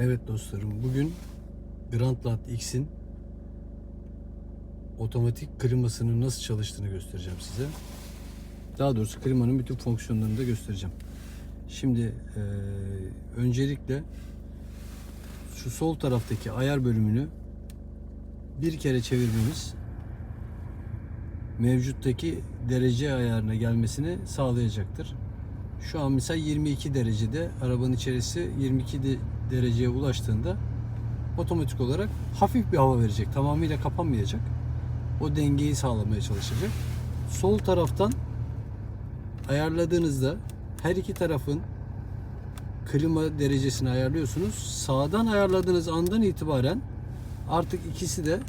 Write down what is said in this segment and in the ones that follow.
Evet dostlarım bugün Grandland X'in otomatik klimasının nasıl çalıştığını göstereceğim size. Daha doğrusu klimanın bütün fonksiyonlarını da göstereceğim. Şimdi eee, öncelikle şu sol taraftaki ayar bölümünü bir kere çevirmemiz mevcuttaki derece ayarına gelmesini sağlayacaktır. Şu an mesela 22 derecede arabanın içerisi 22 de- dereceye ulaştığında otomatik olarak hafif bir hava verecek. Tamamıyla kapanmayacak. O dengeyi sağlamaya çalışacak. Sol taraftan ayarladığınızda her iki tarafın klima derecesini ayarlıyorsunuz. Sağdan ayarladığınız andan itibaren artık ikisi de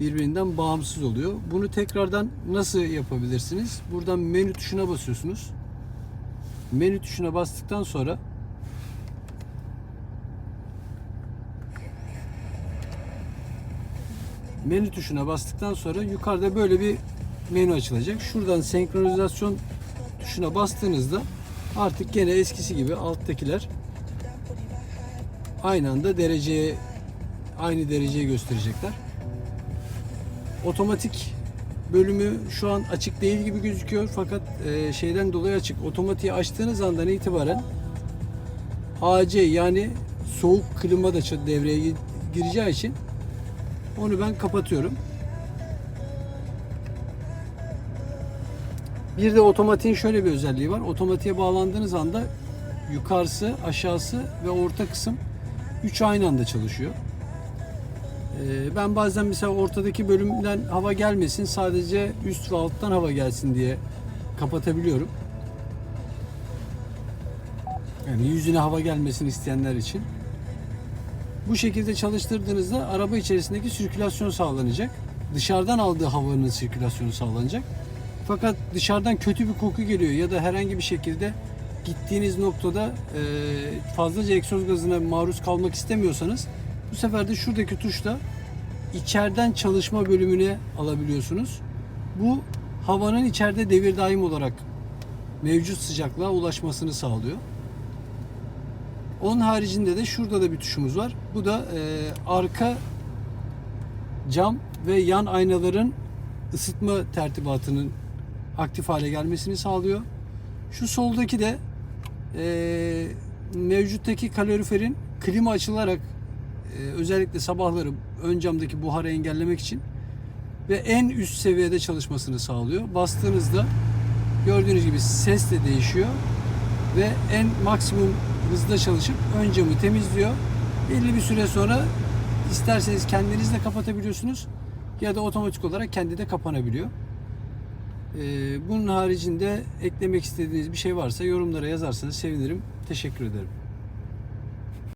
birbirinden bağımsız oluyor. Bunu tekrardan nasıl yapabilirsiniz? Buradan menü tuşuna basıyorsunuz. Menü tuşuna bastıktan sonra menü tuşuna bastıktan sonra yukarıda böyle bir menü açılacak. Şuradan senkronizasyon tuşuna bastığınızda artık gene eskisi gibi alttakiler aynı anda dereceye aynı dereceyi gösterecekler. Otomatik bölümü şu an açık değil gibi gözüküyor fakat e, şeyden dolayı açık. Otomatiği açtığınız andan itibaren AC yani soğuk klima da devreye gi- gireceği için onu ben kapatıyorum. Bir de otomatiğin şöyle bir özelliği var. Otomatiğe bağlandığınız anda yukarısı, aşağısı ve orta kısım üç aynı anda çalışıyor. Ee, Ben bazen mesela ortadaki bölümden hava gelmesin sadece üst ve alttan hava gelsin diye kapatabiliyorum. Yani yüzüne hava gelmesin isteyenler için. Bu şekilde çalıştırdığınızda araba içerisindeki sirkülasyon sağlanacak. Dışarıdan aldığı havanın sirkülasyonu sağlanacak. Fakat dışarıdan kötü bir koku geliyor ya da herhangi bir şekilde gittiğiniz noktada e, fazlaca egzoz gazına maruz kalmak istemiyorsanız bu sefer de şuradaki tuşla içeriden çalışma bölümüne alabiliyorsunuz. Bu havanın içeride devir daim olarak mevcut sıcaklığa ulaşmasını sağlıyor. Onun haricinde de şurada da bir tuşumuz var. Bu da e, arka cam ve yan aynaların ısıtma tertibatının aktif hale gelmesini sağlıyor. Şu soldaki de e, mevcuttaki kaloriferin klima açılarak özellikle sabahları ön camdaki buharı engellemek için ve en üst seviyede çalışmasını sağlıyor. Bastığınızda gördüğünüz gibi ses de değişiyor ve en maksimum hızda çalışıp ön camı temizliyor. Belli bir süre sonra isterseniz kendiniz de kapatabiliyorsunuz ya da otomatik olarak kendi de kapanabiliyor. Ee, bunun haricinde eklemek istediğiniz bir şey varsa yorumlara yazarsanız sevinirim. Teşekkür ederim.